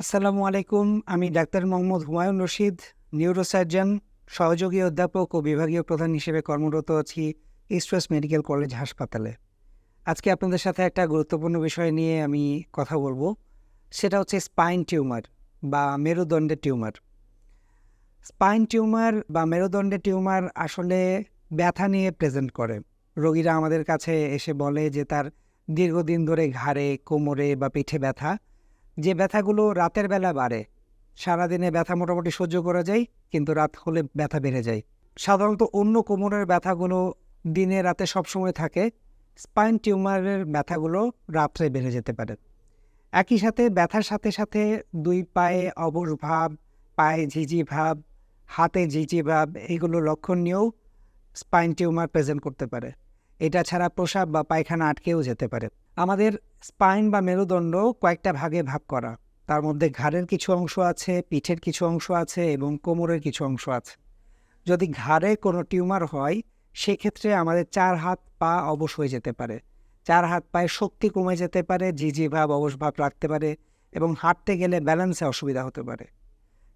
আসসালামু আলাইকুম, আমি ডাক্তার মোহাম্মদ হুমায়ুন রশিদ নিউরোসার্জন সহযোগী অধ্যাপক ও বিভাগীয় প্রধান হিসেবে কর্মরত আছি ইস্ট ওয়েস্ট মেডিকেল কলেজ হাসপাতালে। আজকে আপনাদের সাথে একটা গুরুত্বপূর্ণ বিষয় নিয়ে আমি কথা বলব, সেটা হচ্ছে স্পাইন টিউমার বা মেরুদণ্ডের টিউমার। স্পাইন টিউমার বা মেরুদণ্ডের টিউমার আসলে ব্যথা নিয়ে প্রেজেন্ট করে। রোগীরা আমাদের কাছে এসে বলে যে তার দীর্ঘদিন ধরে ঘাড়ে, কোমরে বা পিঠে ব্যথা। যে ব্যথাগুলো রাতের বেলা বাড়ে, সারাদিনে ব্যথা মোটামুটি সহ্য করা যায়, কিন্তু রাত হলে ব্যথা বেড়ে যায়। সাধারণত অন্য কোমরের ব্যথাগুলো দিনে রাতে সবসময় থাকে, স্পাইন টিউমারের ব্যথাগুলো রাত্রে বেড়ে যেতে পারে। একই সাথে ব্যথার সাথে সাথে দুই পায়ে অবশ ভাব, পায়ে ঝিঝি ভাব, হাতে ঝিঝি ভাব এইগুলো লক্ষণ নিয়েও স্পাইন টিউমার প্রেজেন্ট করতে পারে। এটা ছাড়া প্রসাব বা পায়খানা আটকেও যেতে পারে। আমাদের স্পাইন বা মেরুদণ্ড কয়েকটা ভাগে ভাগ করা। তার মধ্যে ঘাড়ের কিছু অংশ আছে, পিঠের কিছু অংশ আছে এবং কোমরের কিছু অংশ আছে। যদি ঘাড়ে কোনো টিউমার হয়, সেক্ষেত্রে আমাদের চার হাত পা অবশ হয়ে যেতে পারে। চার হাত পায়ে শক্তি কমে যেতে পারে, ঝিঝি ভাব, অবশ ভাব রাখতে পারে এবং হাঁটতে গেলে ব্যালেন্সে অসুবিধা হতে পারে।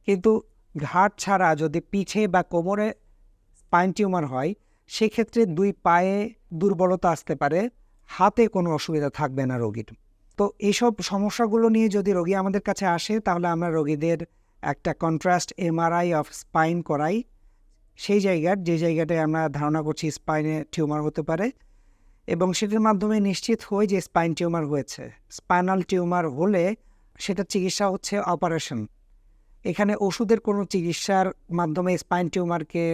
কিন্তু ঘাট ছাড়া যদি পিঠে বা কোমরে স্পাইন টিউমার হয়, সেক্ষেত্রে দুই পায়ে দুর্বলতা আসতে পারে হাতে কোনো অসুবিধা থাকবে না রোগীর। তো এইসব সমস্যাগুলো নিয়ে যদি রোগী আমাদের কাছে আসে, তাহলে আমরা রোগীদের একটা কন্ট্রাস্ট এমআরআই অফ স্পাইন করাই। সেই জায়গার, যে জায়গাটায় আমরা ধারণা করছি স্পাইনে টিউমার হতে পারে এবং সেটার মাধ্যমে নিশ্চিত হই যে স্পাইন টিউমার হয়েছে। স্পাইনাল টিউমার হলে সেটার চিকিৎসা হচ্ছে অপারেশন এখানে ওষুধের কোনো চিকিৎসার মাধ্যমে স্পাইন টিউমারকে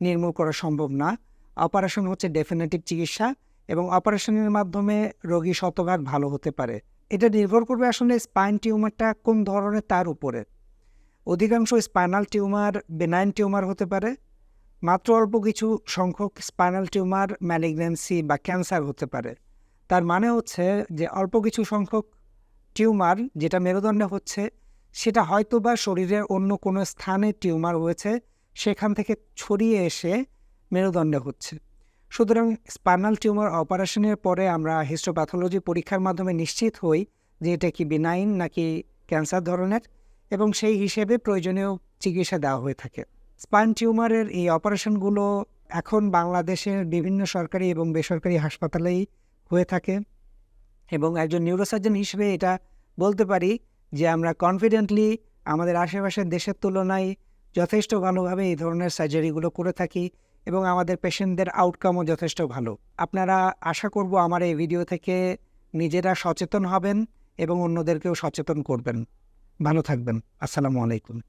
নির্মূল করা সম্ভব না। অপারেশন হচ্ছে ডেফিনেটিভ চিকিৎসা। এবং অপারেশনের মাধ্যমে রোগী শতভাগ ভালো হতে পারে। এটা নির্ভর করবে আসলে স্পাইন টিউমারটা কোন ধরনের তার উপরে। অধিকাংশ স্পাইনাল টিউমার বেনাইন টিউমার হতে পারে, মাত্র অল্প কিছু সংখ্যক স্পাইনাল টিউমার ম্যালিগন্যান্সি বা ক্যান্সার হতে পারে। তার মানে হচ্ছে যে অল্প কিছু সংখ্যক টিউমার যেটা মেরুদণ্ডে হচ্ছে, সেটা হয়তো বা শরীরের অন্য কোনো স্থানে টিউমার হয়েছে, সেখান থেকে ছড়িয়ে এসে মেরুদণ্ডে হচ্ছে। সুতরাং স্পাইনাল টিউমার অপারেশনের পরে আমরা হিস্টোপ্যাথোলজি পরীক্ষার মাধ্যমে নিশ্চিত হই যে এটা কি বিনাইন নাকি ক্যান্সার ধরনের এবং সেই হিসেবে প্রয়োজনীয় চিকিৎসা দেওয়া হয়ে থাকে। স্পাইন টিউমারের এই অপারেশনগুলো এখন বাংলাদেশের বিভিন্ন সরকারি এবং বেসরকারি হাসপাতালেই হয়ে থাকে এবং একজন নিউরোসার্জন হিসেবে এটা বলতে পারি যে আমরা কনফিডেন্টলি আমাদের আশেপাশের দেশের তুলনায় যথেষ্ট ভালোভাবে এই ধরনের সার্জারিগুলো করে থাকি এবং আমাদের পেশেন্টদের আউটকামও যথেষ্ট ভালো। আপনারা আশা করব আমার এই ভিডিও থেকে নিজেরা সচেতন হবেন এবং অন্যদেরকেও সচেতন করবেন। ভালো থাকবেন। আসসালামু আলাইকুম।